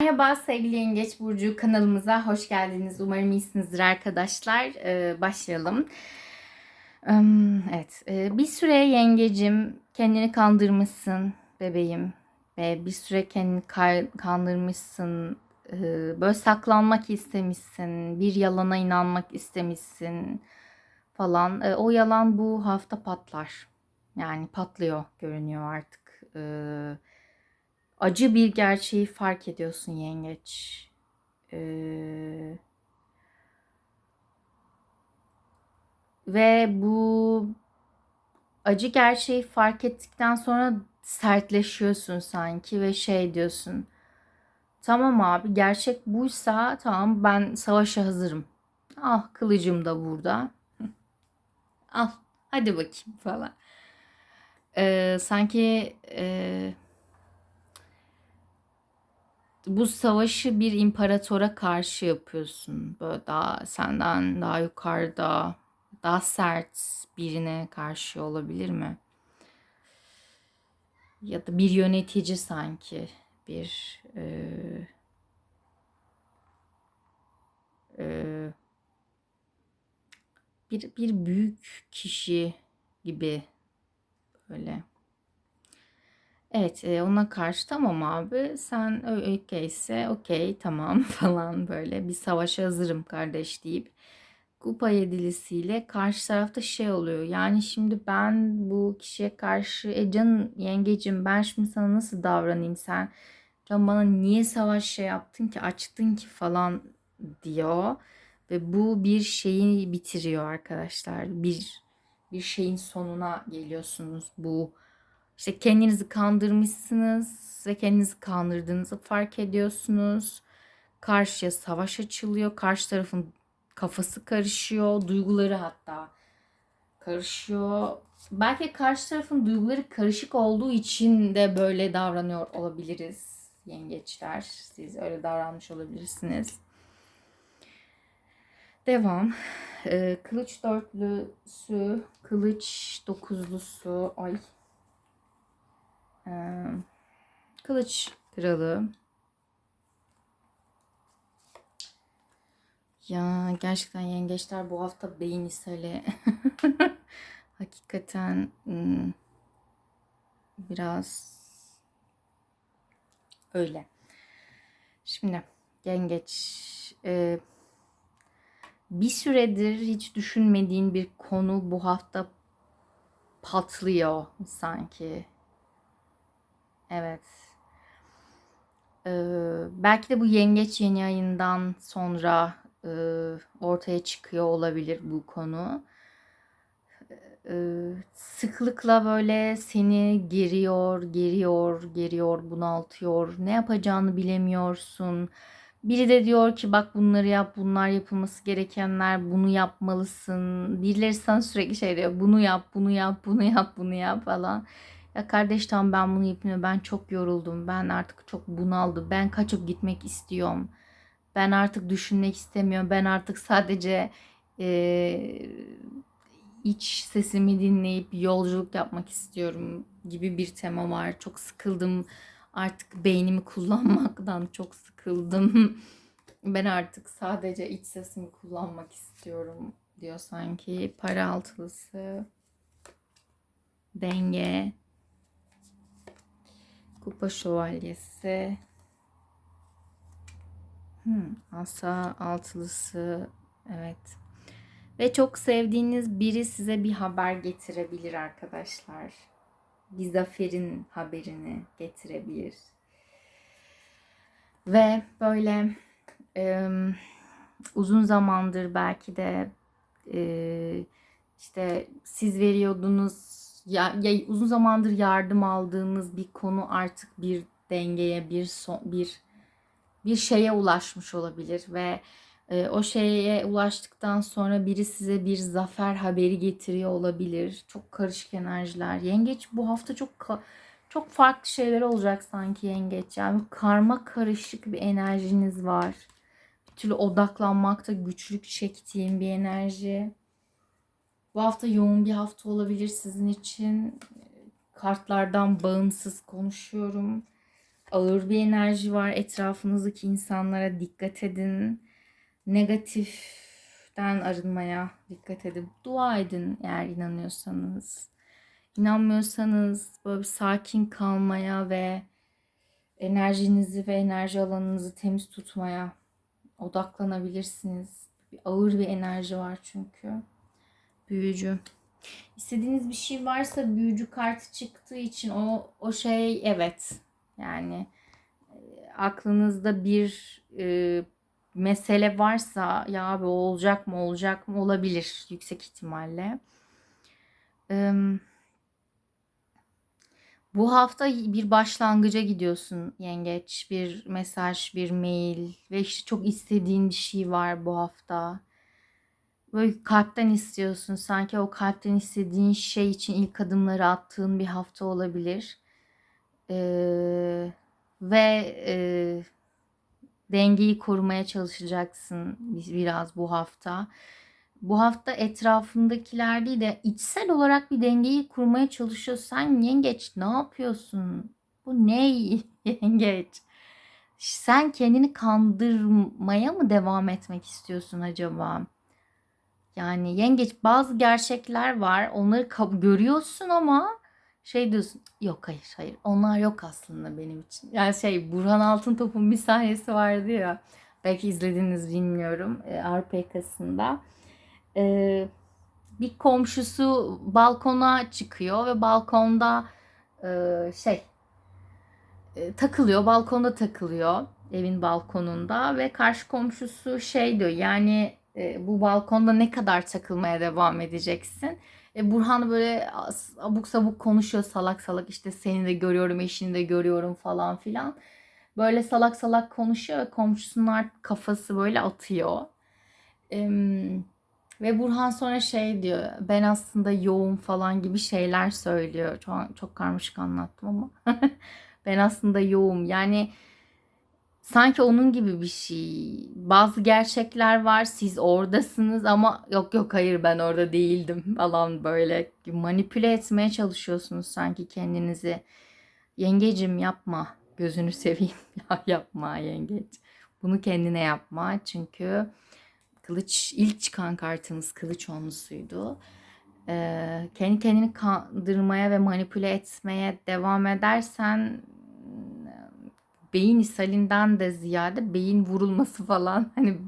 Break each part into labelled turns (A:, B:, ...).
A: Merhaba sevgili Yengeç Burcu kanalımıza hoş geldiniz. Umarım iyisinizdir arkadaşlar. Ee, başlayalım. Evet, ee, bir süre yengecim kendini kandırmışsın bebeğim ve bir süre kendini kandırmışsın. Ee, Böyle saklanmak istemişsin, bir yalana inanmak istemişsin falan. Ee, O yalan bu hafta patlar. Yani patlıyor görünüyor artık. Ee, acı bir gerçeği fark ediyorsun yengeç. Ee, ve bu acı gerçeği fark ettikten sonra sertleşiyorsun sanki ve şey diyorsun. Tamam abi gerçek buysa tamam ben savaşa hazırım. Ah kılıcım da burada. Al hadi bakayım falan. Ee, sanki e, bu savaşı bir imparatora karşı yapıyorsun. Böyle daha senden daha yukarıda, daha sert birine karşı olabilir mi? Ya da bir yönetici sanki bir e, e, bir bir büyük kişi gibi böyle. Evet, ona karşı tamam abi sen okeyse okey tamam falan böyle bir savaşa hazırım kardeş deyip kupa yedilisiyle karşı tarafta şey oluyor. Yani şimdi ben bu kişiye karşı e canım yengecim ben şimdi sana nasıl davranayım sen can bana niye savaş şey yaptın ki açtın ki falan diyor ve bu bir şeyi bitiriyor arkadaşlar. Bir bir şeyin sonuna geliyorsunuz bu işte kendinizi kandırmışsınız ve kendinizi kandırdığınızı fark ediyorsunuz. Karşıya savaş açılıyor. Karşı tarafın kafası karışıyor. Duyguları hatta karışıyor. Belki karşı tarafın duyguları karışık olduğu için de böyle davranıyor olabiliriz yengeçler. Siz öyle davranmış olabilirsiniz. Devam. Ee, kılıç dörtlüsü, kılıç dokuzlusu. Ay Kılıç kralı. Ya gerçekten yengeçler bu hafta beyin ishali. Hakikaten hmm, biraz öyle. Şimdi yengeç e, bir süredir hiç düşünmediğin bir konu bu hafta patlıyor sanki. Evet. Ee, belki de bu yengeç yeni ayından sonra e, ortaya çıkıyor olabilir bu konu. Ee, sıklıkla böyle seni geriyor, geriyor, geriyor, bunaltıyor. Ne yapacağını bilemiyorsun. Biri de diyor ki bak bunları yap, bunlar yapılması gerekenler, bunu yapmalısın. Birileri sana sürekli şey diyor, bunu yap, bunu yap, bunu yap, bunu yap falan. Ya kardeş tamam ben bunu yapmıyorum. Ben çok yoruldum. Ben artık çok bunaldım. Ben kaçıp gitmek istiyorum. Ben artık düşünmek istemiyorum. Ben artık sadece e, iç sesimi dinleyip yolculuk yapmak istiyorum gibi bir tema var. Çok sıkıldım. Artık beynimi kullanmaktan çok sıkıldım. Ben artık sadece iç sesimi kullanmak istiyorum diyor sanki. Para altılısı, denge, kupa şövalyesi, hmm, asa altılısı, evet. Ve çok sevdiğiniz biri size bir haber getirebilir arkadaşlar. Bir zaferin haberini getirebilir. Ve böyle e, uzun zamandır belki de e, işte siz veriyordunuz ya, ya uzun zamandır yardım aldığınız bir konu artık bir dengeye bir son, bir bir şeye ulaşmış olabilir ve e, o şeye ulaştıktan sonra biri size bir zafer haberi getiriyor olabilir. Çok karışık enerjiler. Yengeç bu hafta çok çok farklı şeyler olacak sanki yengeç. Yani karma karışık bir enerjiniz var. Bir türlü odaklanmakta güçlük çektiğim bir enerji. Bu hafta yoğun bir hafta olabilir sizin için. Kartlardan bağımsız konuşuyorum. Ağır bir enerji var. Etrafınızdaki insanlara dikkat edin. Negatiften arınmaya dikkat edin. Dua edin eğer inanıyorsanız. İnanmıyorsanız böyle bir sakin kalmaya ve enerjinizi ve enerji alanınızı temiz tutmaya odaklanabilirsiniz. Bir ağır bir enerji var çünkü. Büyücü. İstediğiniz bir şey varsa büyücü kartı çıktığı için o o şey evet. Yani e, aklınızda bir e, mesele varsa ya abi olacak mı olacak mı olabilir yüksek ihtimalle. Eee bu hafta bir başlangıca gidiyorsun yengeç. Bir mesaj, bir mail ve işte çok istediğin bir şey var bu hafta. Böyle kalpten istiyorsun. Sanki o kalpten istediğin şey için ilk adımları attığın bir hafta olabilir. Ee, ve e, dengeyi korumaya çalışacaksın biraz bu hafta bu hafta etrafındakiler değil de içsel olarak bir dengeyi kurmaya çalışıyorsan yengeç ne yapıyorsun? Bu ne yengeç? Sen kendini kandırmaya mı devam etmek istiyorsun acaba? Yani yengeç bazı gerçekler var. Onları görüyorsun ama şey diyorsun yok hayır hayır onlar yok aslında benim için. Yani şey Burhan Altıntop'un bir sahnesi vardı ya belki izlediniz bilmiyorum e, Arpa yakasında e, bir komşusu balkona çıkıyor ve balkonda e, şey e, takılıyor balkonda takılıyor evin balkonunda ve karşı komşusu şey diyor yani e, bu balkonda ne kadar takılmaya devam edeceksin? E, Burhan böyle abuk sabuk konuşuyor salak salak işte seni de görüyorum eşini de görüyorum falan filan. Böyle salak salak konuşuyor ve komşusunun kafası böyle atıyor. Eee ve Burhan sonra şey diyor. Ben aslında yoğun falan gibi şeyler söylüyor. Çok, çok karmaşık anlattım ama. ben aslında yoğum. Yani sanki onun gibi bir şey. Bazı gerçekler var. Siz oradasınız ama yok yok hayır ben orada değildim falan böyle manipüle etmeye çalışıyorsunuz sanki kendinizi. Yengecim yapma. Gözünü seveyim. ya yapma yengeç. Bunu kendine yapma. Çünkü Kılıç ilk çıkan kartımız kılıç onlusuydu. Ee, kendi kendini kandırmaya ve manipüle etmeye devam edersen beyin ishalinden de ziyade beyin vurulması falan hani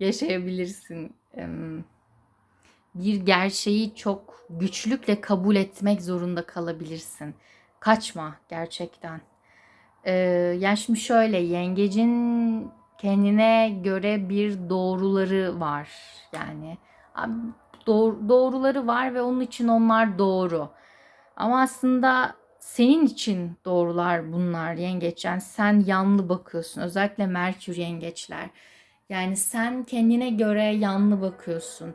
A: yaşayabilirsin. Bir gerçeği çok güçlükle kabul etmek zorunda kalabilirsin. Kaçma gerçekten. Yani şimdi şöyle yengecin kendine göre bir doğruları var. Yani doğru, doğruları var ve onun için onlar doğru. Ama aslında senin için doğrular bunlar yengeç. Yani sen yanlı bakıyorsun. Özellikle Merkür yengeçler. Yani sen kendine göre yanlı bakıyorsun.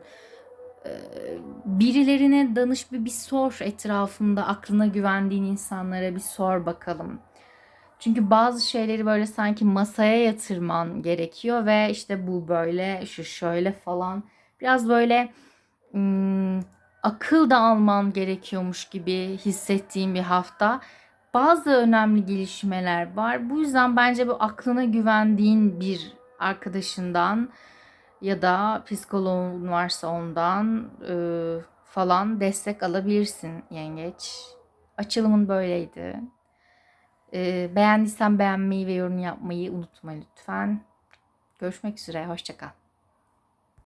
A: Ee, birilerine danış bir, bir sor etrafında aklına güvendiğin insanlara bir sor bakalım. Çünkü bazı şeyleri böyle sanki masaya yatırman gerekiyor ve işte bu böyle, şu şöyle falan. Biraz böyle ım, akıl da alman gerekiyormuş gibi hissettiğim bir hafta. Bazı önemli gelişmeler var. Bu yüzden bence bu aklına güvendiğin bir arkadaşından ya da psikoloğun varsa ondan e, falan destek alabilirsin yengeç. Açılımın böyleydi. Ee, beğendiysen beğenmeyi ve yorum yapmayı unutma lütfen. Görüşmek üzere. Hoşçakal.